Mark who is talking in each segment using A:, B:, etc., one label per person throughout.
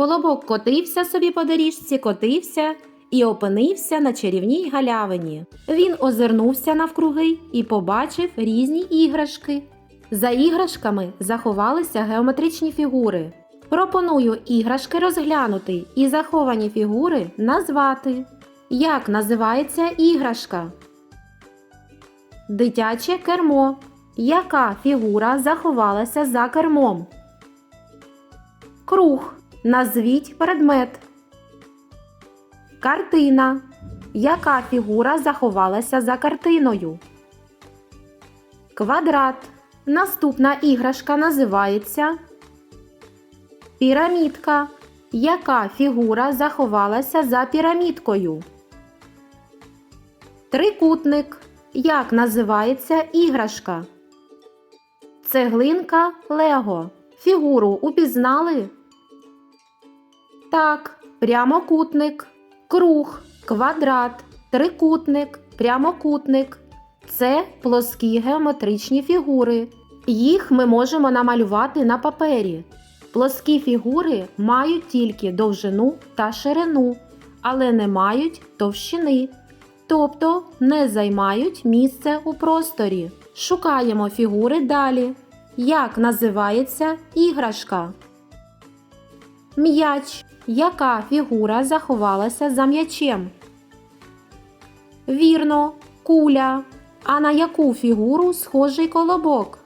A: Колобок котився собі по доріжці, котився і опинився на чарівній галявині. Він озирнувся навкруги і побачив різні іграшки. За іграшками заховалися геометричні фігури. Пропоную іграшки розглянути і заховані фігури назвати. Як називається іграшка? Дитяче кермо. Яка фігура заховалася за кермом? Круг. Назвіть предмет. Картина. Яка фігура заховалася за картиною? Квадрат. Наступна іграшка називається Пірамідка. Яка фігура заховалася за пірамідкою? Трикутник. Як називається іграшка? Цеглинка Лего. Фігуру упізнали? Так, прямокутник, круг, квадрат, трикутник, прямокутник. Це плоскі геометричні фігури. Їх ми можемо намалювати на папері. Плоскі фігури мають тільки довжину та ширину, але не мають товщини, тобто не займають місце у просторі. Шукаємо фігури далі. Як називається іграшка? М'яч. Яка фігура заховалася за м'ячем? Вірно, куля. А на яку фігуру схожий колобок?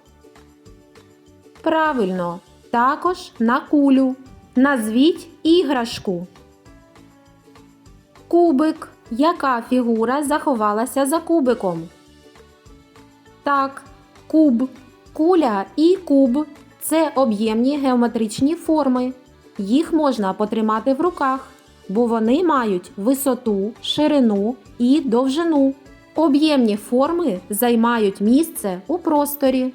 A: Правильно, також на кулю. Назвіть іграшку. Кубик. Яка фігура заховалася за кубиком? Так, куб. Куля і куб це об'ємні геометричні форми. Їх можна потримати в руках, бо вони мають висоту, ширину і довжину. Об'ємні форми займають місце у просторі.